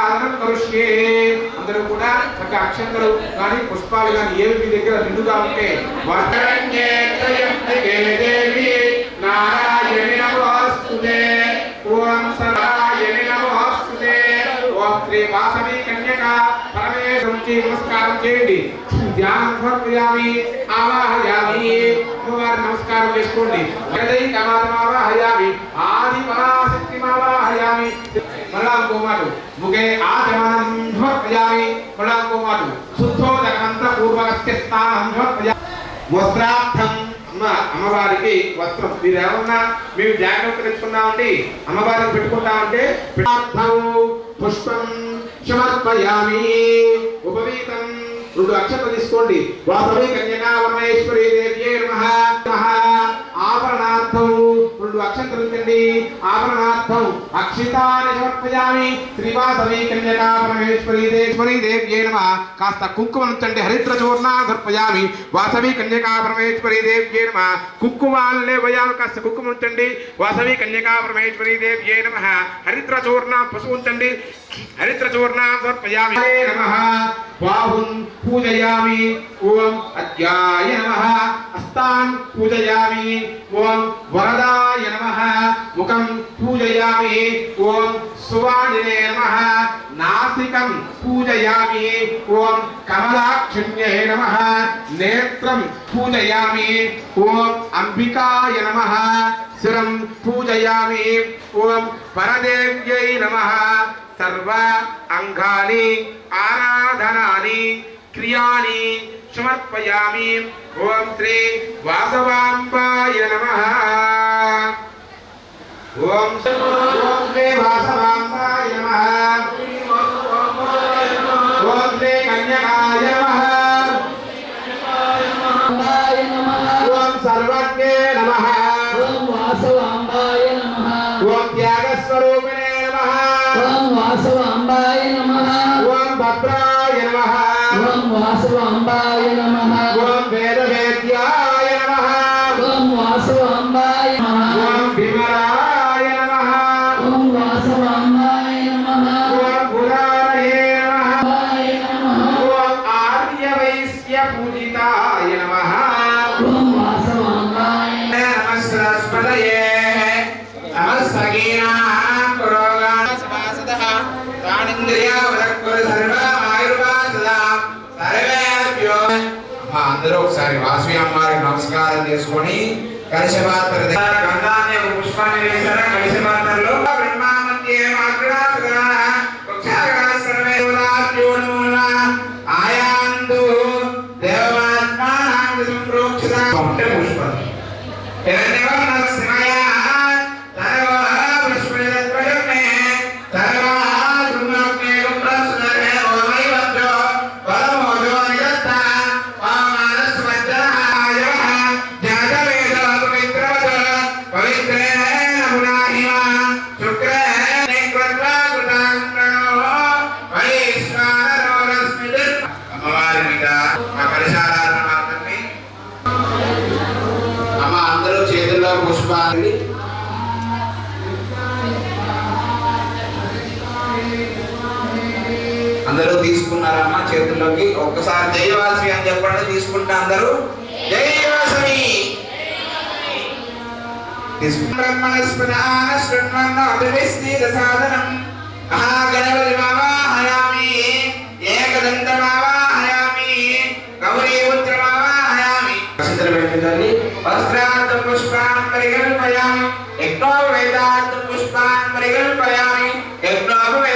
అందరం కరుష్యే అందరూ కూడా ఒక అక్షంతలు కానీ పుష్పాలు కానీ ఏవి మీ దగ్గర నిండుగా ఉంటాయి నమస్కారం చేయండి. ధ్యానం ఆవాహయామి అమ్మవారి నమస్కారం చేసుకోండి జగదై కమాతం ఆవాహయామి ఆది పరాశక్తి ఆవాహయామి మళ్ళా ఇంకో మాట ముగే ఆచమనం సమర్పయామి మళ్ళా ఇంకో మాట శుద్ధోదకంత పూర్వకస్య స్థానం సమర్పయామి వస్త్రార్థం అమ్మ అమ్మవారికి వస్త్రం। మీరు ఏమన్నా మేము జాగ్రత్త తెచ్చుకున్నామండి అమ్మవారిని పెట్టుకుంటామంటే పుష్పం సమర్పయామి రెండు అక్షతలు తీసుకోండి. వాసవి కన్యకావరణేశ్వరి దేవ్యే నమః. నమః. ఆభరణార్థం. రెండు అక్షంతలు ఉంచండి ఆభరణార్థం. అక్షితాన్ని సమర్పయామి. శ్రీవాసవి కన్యకావరణేశ్వరి దేశ్వరి దేవ్యే నమః. కాస్త కుంకుమ ఉంచండి. హరిద్ర చూర్ణా సమర్పయామి. వాసవి కన్యకావరణేశ్వరి దేవ్యే నమః. కుంకుమాలనే వయాలు కాస్త కుంకుమ ఉంచండి. వాసవి కన్యకావరణేశ్వరి దేవ్యే నమః. హరిద్ర చూర్ణ పశువు ఉంచండి. హరిద్ర చూర్ణ సమర్పయామి. నమః. బాహుం పూజయామి ఓం అద్యాయ నమః హస్తాన్ పూజయామి ఓం వరదాయ నమః ముఖం పూజయామి ఓం సువాణినే నమః నాసికం పూజయామి ఓం కమలాక్షిణ్యే నమః నేత్రం పూజయామి ఓం అంబికాయ నమః శిరం పూజయామి ఓం పరదేవ్యై నమః సర్వ అంగాని ఆరాధనాని క్రియాని సమర్పయామి ఓం శ్రీ వాసవాంబాయ నమః ఓం శ్రీ- ఓం శ్రీ వాసవాంబాయ నమః ఓం శ్రీ కన్యకాయ నమః వాసవాంబాయ నమః ఓం సర్వజ్ఞే నమః ఓం వాసవాంబాయ నమః ఓం త్యాగస్వరూపిణే నమః ఓం వాసవాంబాయ నమః ఓం భద్రాయ నమః ఓం వాసవాంబాయ నమః ఓం వేదవేద్యాయ నమః ఓం వాసవాంబాయ నమః ఓం విమలాయ నమః ఓం వాసవాంబాయ నమః ఓం పురాణయే నమః వాయ నమః ఓం ఆర్యవైశ్య పూజితాయ నమః ఓం వాసవాంబాయ నమః సరస్వతయే నమః సగీనాం పురోగాణ సమాసదః ప్రాణింద్రియావరక్కుర అందరూ ఒకసారి వాసవి అమ్మవారికి నమస్కారం చేసుకొని కలిసి పాత్ర గంగాన్ని ఒక పుష్పాన్ని వేశారా? కలిసి పాత్రలో బ్రహ్మా అందరూ తీసుకున్నారమ్మా చేతుల్లోకి. ఒక్కసారి జయవాసవి అని చెప్పండి తీసుకుంటా అందరూ జయవాసవి. సాధనం. మహాగణపతి బాబా హయామి. ఏకదంత బాబా